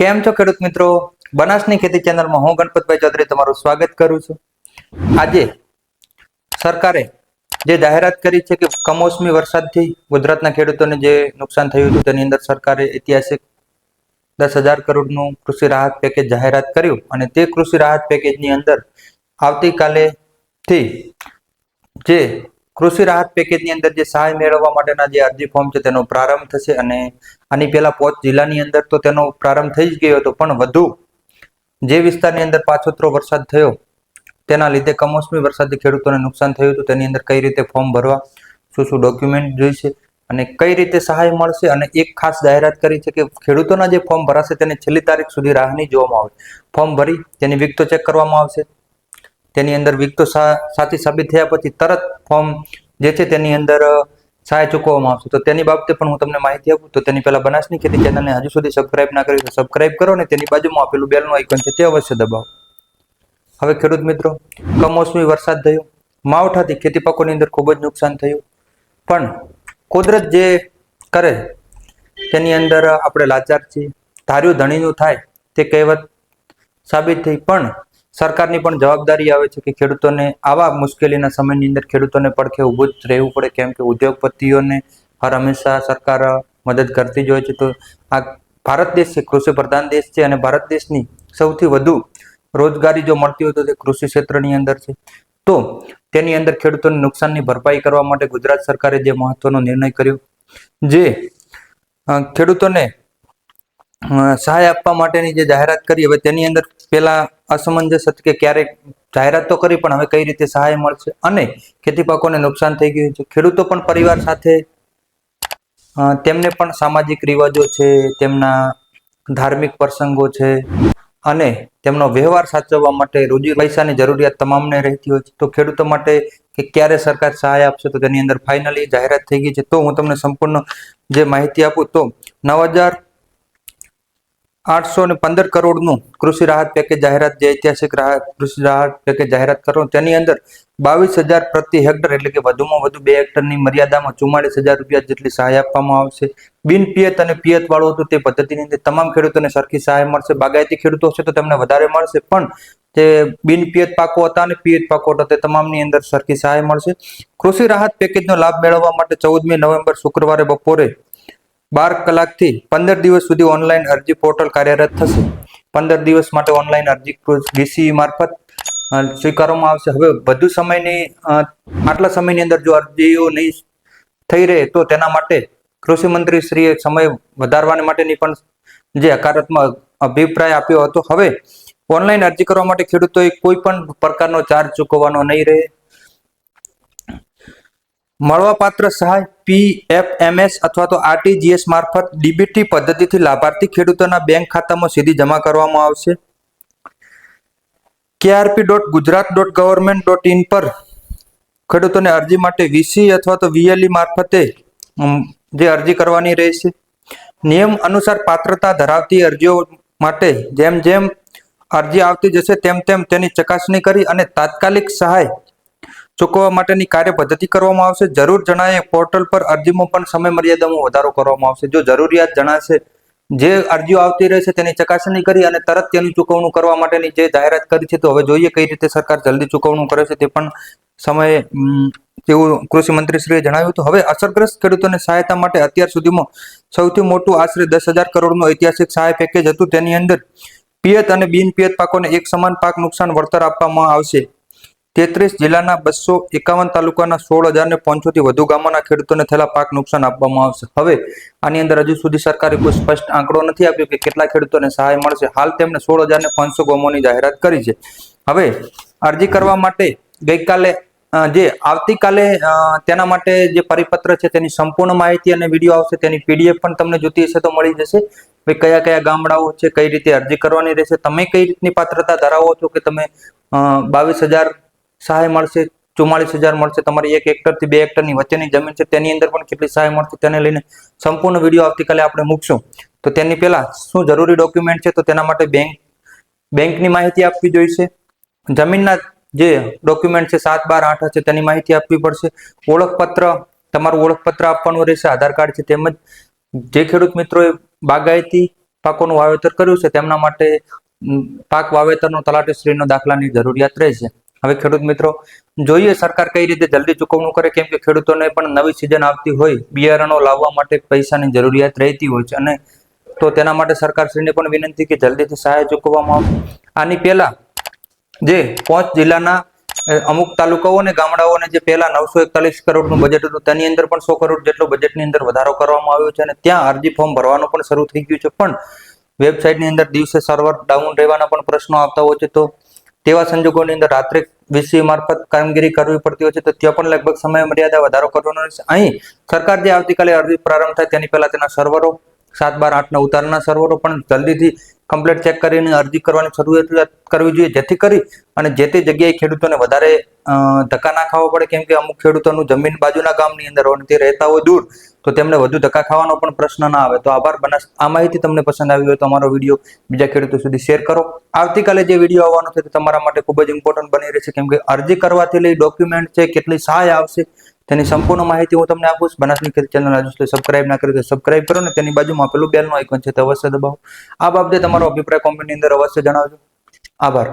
કેમ છો ખેડૂત મિત્રો? બનાસની ખેતી ચેનલમાં હું ગણપતભાઈ ચૌધરી તમારું સ્વાગત કરું છું. આજે સરકારે જે જાહેરાત કરી છે કે કમોસમી વરસાદથી ગુજરાતના ખેડૂતોને જે નુકસાન થયું હતું, તેની અંદર સરકારે ઐતિહાસિક દસ હજાર કરોડનું કૃષિ રાહત પેકેજ જાહેરાત કર્યું અને તે કૃષિ રાહત પેકેજની અંદર આવતીકાલેથી જે કૃષિ રાહત પેકેજની અંદર જે સહાય મેળવવા માટેના જે અરજી ફોર્મ છે તેનો પ્રારંભ થશે અને આની પહેલા પોચ જિલ્લાની અંદર તો તેનો પ્રારંભ થઈ જ ગયો હતો. પણ વધુ જે વિસ્તારની અંદર પાછોતરો વરસાદ થયો, તેના લીધે કમોસમી વરસાદથી ખેડૂતોને નુકસાન થયું હતું. તેની અંદર કઈ રીતે ફોર્મ ભરવા, શું શું ડોક્યુમેન્ટ જોઈશે અને કઈ રીતે સહાય મળશે અને એક ખાસ જાહેરાત કરી છે કે ખેડૂતોના જે ફોર્મ ભરાશે તેને છેલ્લી તારીખ સુધી રાહ નહીં જોવામાં આવે ફોર્મ ભરી, તેની વિગતો ચેક કરવામાં આવશે. તેની અંદર વિગતો સાચી સાબિત થયા પછી તરત ફોર્મ જે છે તેની અંદર સહાય ચૂકવવામાં આવશે. તો તેની બાબતે પણ હું તમને માહિતી આપું. તો તેની પહેલા બનાસની ખેતી ચેનલને હજુ સુધી સબસ્ક્રાઇબ ના કરી તો સબસ્ક્રાઇબ કરો ને તેની બાજુમાં આપેલું બેલનું આઇકન છે તે અવશ્ય દબાવો. હવે ખેડૂત મિત્રો, કમોસમી વરસાદ થયો. માવઠાથી ખેતી પાકોની અંદર ખૂબ જ નુકસાન થયું. પણ કુદરત જે કરે, તેની અંદર આપણે લાચાર છીએ. ધાર્યું ધણીનું થાય તે કહેવત સાબિત થઈ. પણ સરકારની પણ જવાબદારી આવે છે કે ખેડૂતોને આવા મુશ્કેલીના સમયની અંદર ખેડૂતોને પડખે ઊભું જ રહેવું પડે. કેમ કે ઉદ્યોગપતિઓને હર હંમેશા સરકાર મદદ કરતી જ હોય છે. તો આ ભારત દેશ છે, કૃષિ પ્રધાન દેશ છે અને ભારત દેશની સૌથી વધુ રોજગારી જો મળતી હોય તો તે કૃષિ ક્ષેત્રની અંદર છે. તો તેની અંદર ખેડૂતોને નુકસાનની ભરપાઈ કરવા માટે ગુજરાત સરકારે જે મહત્વનો નિર્ણય કર્યો, જે ખેડૂતોને સહાય આપવા માટેની જે જાહેરાત કરી, હવે તેની અંદર પેલા અસમંજસ હતી કે ક્યારેક જાહેરાત તો કરી, પણ હવે કઈ રીતે સહાય મળશે? અને ખેતી પાકોને નુકસાન થઈ ગયું છે. ખેડૂતો પણ પરિવાર સાથે તેમને પણ સામાજિક રિવાજો છે, તેમના ધાર્મિક પ્રસંગો છે, અને તેમનો વ્યવહાર સાચવવા માટે રોજી પૈસાની જરૂરિયાત તમામને રહેતી હોય છે. તો ખેડૂતો માટે કે ક્યારે સરકાર સહાય આપશે, તો તેની અંદર ફાઇનલી જાહેરાત થઈ ગઈ છે. તો હું તમને સંપૂર્ણ જે માહિતી આપું, તો નવ હજાર આઠસો ને પંદર કરોડનું કૃષિ રાહત પેકેજ જાહેરાત, જે ઐતિહાસિક રાહત, કૃષિ રાહત પેકેજ જાહેરાત કરો, તેની અંદર બાવીસ હજાર પ્રતિ હેક્ટર એટલે કે વધુમાં વધુ બે હેક્ટરની મર્યાદામાં ચુમ્માળીસ હજાર રૂપિયા જેટલી સહાય આપવામાં આવશે. બિન પિયત અને પિયત વાળું હતું તે પદ્ધતિની અંદર તમામ ખેડૂતોને સરખી સહાય મળશે. બાગાયતી ખેડૂતો હશે તો તેમને વધારે મળશે, પણ જે બિન પિયત પાકો હતા અને પિયત પાકો હતા તે તમામની અંદર સરખી સહાય મળશે. કૃષિ રાહત પેકેજનો લાભ મેળવવા માટે ચૌદમી નવેમ્બર શુક્રવારે બપોરે બાર કલાકથી પંદર દિવસ સુધી ઓનલાઈન અરજી પોર્ટલ કાર્યરત થશે. પંદર દિવસ માટે ઓનલાઈન અરજી ડીસી મારફત સ્વીકારવામાં આવશે. હવે વધુ સમયની આટલા સમયની અંદર જો અરજીઓ નહીં થઈ રહે, તો તેના માટે કૃષિ મંત્રી શ્રીએ સમય વધારવા માટેની પણ જે હકારાત્મક અભિપ્રાય આપ્યો હતો. હવે ઓનલાઈન અરજી કરવા માટે ખેડૂતોએ કોઈ પણ પ્રકારનો ચાર્જ ચૂકવવાનો નહીં રહે. મળવાપાત્ર સહાય પીએફએમએસ અથવા તો આરટીજીએસ મારફત ડીબીટી પદ્ધતિથી લાભાર્થી ખેડૂતોના બેંક ખાતામાં સીધી જમા કરવામાં આવશે. KRP dot Gujarat dot government dot in પર ખેડૂતોને અરજી માટે વીસી અથવા તો વીએલઈ મારફતે જે અરજી કરવાની રહેશે. નિયમ અનુસાર પાત્રતા ધરાવતી અરજીઓ માટે જેમ જેમ અરજી આવતી જશે તેમ તેમ તેની ચકાસણી કરી અને તાત્કાલિક સહાય ચૂકવવા માટેની કાર્ય પદ્ધતિ કરવામાં આવશે. જરૂર જણાય પોર્ટલ પર અરજીમાં પણ સમય મર્યાદામાં વધારો કરવામાં આવશે. જો જરૂરિયાત જણાશે, જે અરજીઓ આવતી રહેશે તેની ચકાસણી કરી અને તરત તેની ચૂકવણું કરવા માટેની જે જાહેરાત કરી છે તો હવે જોઈએ કઈ રીતે સરકાર જલ્દી ચૂકવણું કરે છે તે પણ સમયે તેવું કૃષિ મંત્રીશ્રીએ જણાવ્યું હતું. હવે અસરગ્રસ્ત ખેડૂતોને સહાયતા માટે અત્યાર સુધીમાં સૌથી મોટું આશરે દસ હજાર કરોડનું ઐતિહાસિક સહાય પેકેજ હતું. તેની અંદર પિયત અને બિન પિયત પાકોને એક સમાન પાક નુકસાન વળતર આપવામાં આવશે. તેત્રીસ જિલ્લાના બસો એકાવન તાલુકાના સોળ હજાર ને પાંચસોથી વધુ ગામોના ખેડૂતોને થયેલા પાક નુકસાન આપવામાં આવશે. હવે આની અંદર હજુ સુધી સરકારે કોઈ સ્પષ્ટ આંકડો નથી આપ્યો કે કેટલા ખેડૂતોને સહાય મળશે. હાલ તેમણે સોળ હજાર ને પાંચસો ગામોની જાહેરાત કરી છે. હવે અરજી કરવા માટે ગઈકાલે જે આવતીકાલે તેના માટે જે પરિપત્ર છે તેની સંપૂર્ણ માહિતી અને વીડિયો આવશે તેની પીડીએફ પણ તમને જોતી હશે તો મળી જશે ભાઈ કયા કયા ગામડાઓ છે, કઈ રીતે અરજી કરવાની રહેશે. તમે કઈ રીતની પાત્રતા ધરાવો છો કે તમે બાવીસ હજાર સહાય મળશે, ચુમ્માળીસ હજાર મળશે. તમારી એક હેક્ટરથી બે હેક્ટરની વચ્ચેની જમીન છે, તેની અંદર પણ કેટલી સહાય મળશે તેને લઈને સંપૂર્ણ વીડિયો આવતીકાલે આપણે મૂકશું. તો તેની પહેલા શું જરૂરી ડોક્યુમેન્ટ છે, તો તેના માટે બેંક, બેંકની માહિતી આપવી જોઈશે. જમીનના જે ડોક્યુમેન્ટ છે, સાત બાર આઠ છે, તેની માહિતી આપવી પડશે. ઓળખપત્ર, તમારું ઓળખપત્ર આપવાનું રહેશે, આધાર કાર્ડ છે, તેમજ જે ખેડૂત મિત્રોએ બાગાયતી પાકોનું વાવેતર કર્યું છે, તેમના માટે પાક વાવેતરનો તલાટીશ્રીનો દાખલાની જરૂરિયાત રહેશે. હવે ખેડૂત મિત્રો, જોઈએ સરકાર કઈ રીતે જલ્દી ચૂકવણું કરે, કેમ કે ખેડૂતોને પણ નવી સિઝન આવતી હોય, બિયારણો લાવવા માટે પૈસાની જરૂરિયાત રહેતી હોય છે. અને તો તેના માટે સરકારશ્રીને પણ વિનંતી કે જલ્દીથી સહાય ચૂકવવામાં આવે. આની પહેલા જે પાંચ જિલ્લાના અમુક તાલુકાઓ અને ગામડાઓને જે પહેલા નવસો એકતાલીસ કરોડનું બજેટ હતું, તેની અંદર પણ સો કરોડ જેટલો બજેટની અંદર વધારો કરવામાં આવ્યો છે. અને ત્યાં અરજી ફોર્મ ભરવાનું પણ શરૂ થઈ ગયું છે. પણ વેબસાઇટની અંદર દિવસે સર્વર ડાઉન રહેવાના પણ પ્રશ્નો આવતા હોય છે. તો તેવા સંજોગોની અંદર રાત્રે વીસી મારફત કામગીરી કરવી પડતી હોય છે, તો ત્યાં પણ લગભગ સમય મર્યાદા વધારો કરવાનો રહેશે. અહીં સરકાર જે આવતીકાલે અરજી પ્રારંભ થાય, તેની પહેલા તેના સર્વરો સાત બાર આઠના ઉતારના સર્વરો પણ જલ્દીથી કમ્પ્લીટ ચેક કરીને અરજી કરવાની શરૂઆત કરવી જોઈએ, જેથી કરી અને જે તે જગ્યાએ ખેડૂતોને વધારે ધક્કા ના ખાવા પડે, કેમ કે અમુક ખેડૂતોનું જમીન બાજુના ગામની અંદર હોય તે રહેતા હોય દૂર, તો તેમને વધુ ધક્કા ખાવાનો પણ પ્રશ્ન ના આવે. તો આભાર બનાસ, આ માહિતી તમને પસંદ આવી હોય તો અમારો વીડિયો બીજા ખેડૂતો સુધી શેર કરો. આવતીકાલે જે વીડિયો આવવાનો છે તે તમારા માટે ખૂબ જ ઇમ્પોર્ટન્ટ બની રહેશે, કેમ કે અરજી કરવાથી લઈ ડોક્યુમેન્ટ છે, કેટલી સહાય આવશે તેની સંપૂર્ણ માહિતી હું તમને આપું છું. બનાસની ખેતી ચેનલ હજુ સુધી સબસ્ક્રાઇબ ના કરી તો સબસ્ક્રાઇબ કરો ને તેની બાજુમાં પેલું બેલનું આઇકોન છે તે અવશ્ય દબાવો. આ બાબતે તમારો અભિપ્રાય કોમેન્ટની અંદર અવશ્ય જણાવજો. આભાર.